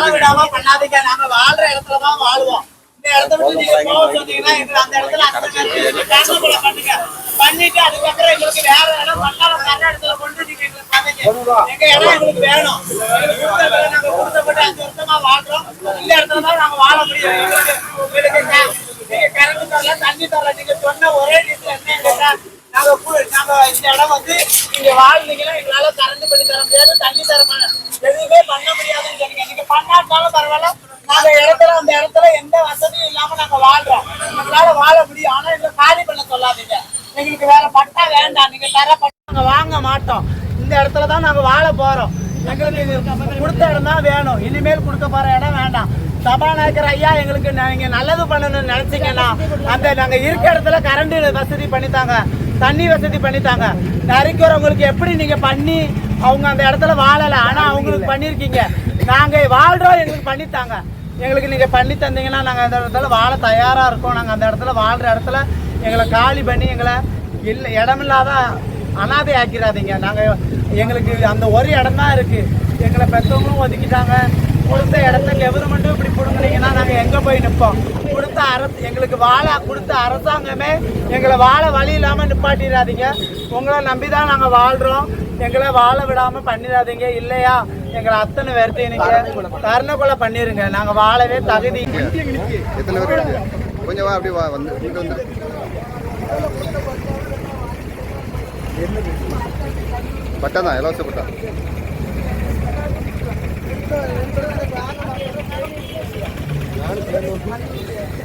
வாழ விடாம பண்ணாதீங்க. நாங்க வாழ்ற இடத்துல தான் வாழ்வோம். இந்த இடத்த விட்டு நீங்க போக சொன்னீங்கன்னா எங்களுக்கு அந்த இடத்துல அந்த கேன்சல் பண்ணுங்க பண்ணிட்டு அதுக்கப்புறம் எங்களுக்கு வேற இடம் பட்டாளம் தர இடத்துல கொண்டு நீங்க எங்களுக்கு பண்ணுங்க எங்க இடம் எங்களுக்கு வேணும். நாங்க கொடுத்தப்பட்டு அஞ்சு வருஷமா வாழ்றோம். இந்த இடத்துல தான் நாங்க வாழ முடியும். எங்களுக்கு நீங்க கரண்ட் தரல தண்ணி தரல நீங்க சொன்ன ஒரே விஷயம் என்ன கேட்டா நாங்க நாங்க இந்த இடம் வந்து நீங்க வாழ்ந்தீங்கன்னா எங்களால கரண்ட் பண்ணி தர முடியாது தண்ணி தர எதுவுமே பண்ண முடியாதுன்னு சொன்னீங்க. நீங்க பண்ணாட்டாலும் பரவாயில்ல. நாங்க இடத்துல அந்த இடத்துல எந்த வசதியும் இல்லாம நாங்க வாழ்றோம். எங்களால வாழ முடியும். ஆனா இதுல காலி பண்ண சொல்லாதீங்க. எங்களுக்கு வேற பட்டா வேண்டாம். நீங்க தர பட்டா நாங்க வாங்க மாட்டோம். இந்த இடத்துல தான் நாங்க வாழ போறோம். எங்களுக்கு கொடுத்த இடம் தான் வேணும். இனிமேல் கொடுக்க போற இடம் வேண்டாம். சபாநாயகர் ஐயா எங்களுக்கு நீங்க நல்லது பண்ணணும்னு நினைச்சீங்கன்னா அந்த நாங்க இருக்க இடத்துல கரண்ட் வசதி பண்ணித்தாங்க. தண்ணி வசதி பண்ணித்தாங்க. நரிக்கிறவங்களுக்கு எப்படி நீங்க பண்ணி அவங்க அந்த இடத்துல வாழல? ஆனா அவங்களுக்கு பண்ணிருக்கீங்க. நாங்க வாழ்றோம் எங்களுக்கு பண்ணித்தாங்க எங்களுக்கு நீங்க பண்ணி தந்தீங்கன்னா நாங்க அந்த இடத்துல வாழ தயாரா இருக்கோம். நாங்க அந்த இடத்துல வாழ்ற இடத்துல எங்களை காலி பண்ணி எங்களை இல்ல இடமில்லாத அனாதை ஆக்கிடாதீங்க நாங்க எங்களுக்கு அந்த ஒரு இடம் தான் இருக்கு. எங்களை பெற்றவங்களும் ஒதுக்கிட்டாங்க. கொடுத்த இடத்த கவர்மெண்ட்டும் இப்படி பிடுங்குனீங்கன்னா நாங்க எங்க போய் நிற்போம் கொடுத்த அரசு எங்களுக்கு வாழ கொடுத்த அரசாங்கமே எங்களை வாழ வழி இல்லாமல் நிப்பாட்டிடாதீங்க. உங்களை நம்பி தான் நாங்கள் வாழ்கிறோம் எங்களை வாழ விடாமல் பண்ணிடாதீங்க. இல்லையா? எங்களை அத்தனை பேர்த்தையும் நீங்க கருணை கொலை பண்ணிடுங்க நாங்கள் வாழவே தகுதி கொஞ்சம் வா அப்படியே வா வந்து இங்க வந்து. பட்டா தான் இலவச பட்டா. 何してんの?